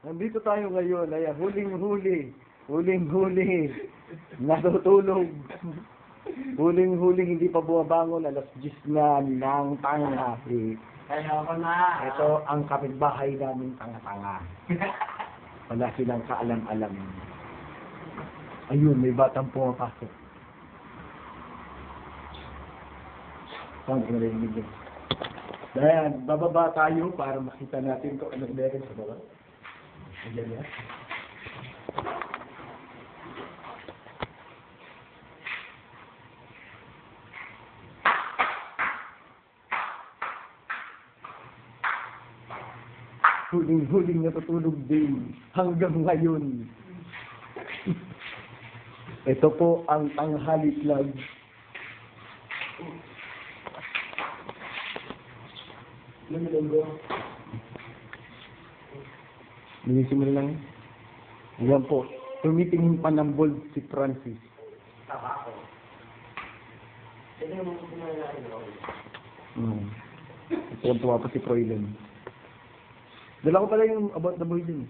Nandito tayo ngayon, ay huling-huli, huling-huli, natutulog. Huling-huling, hindi pa bumabangon, alas 10 na ng tanghali. Kaya ako na. Ito ang kapitbahay namin tanga-tanga. Wala silang kaalam-alam. Ayun, may batang pumapasok. Saan ko narinig yun? Dayan, bababa tayo para makita natin kung anong meron sa baba. Huling-huling natutulog din hanggang ngayon. Ito po ang tanghali vlog. Nilisim lang. Yan po. Tumitingin pa ng bold si Francis. Tabako. Ito yung mga kumain ako. Hmm. Tuwa pa si Froylen. Dala ko pala yung about the boy din.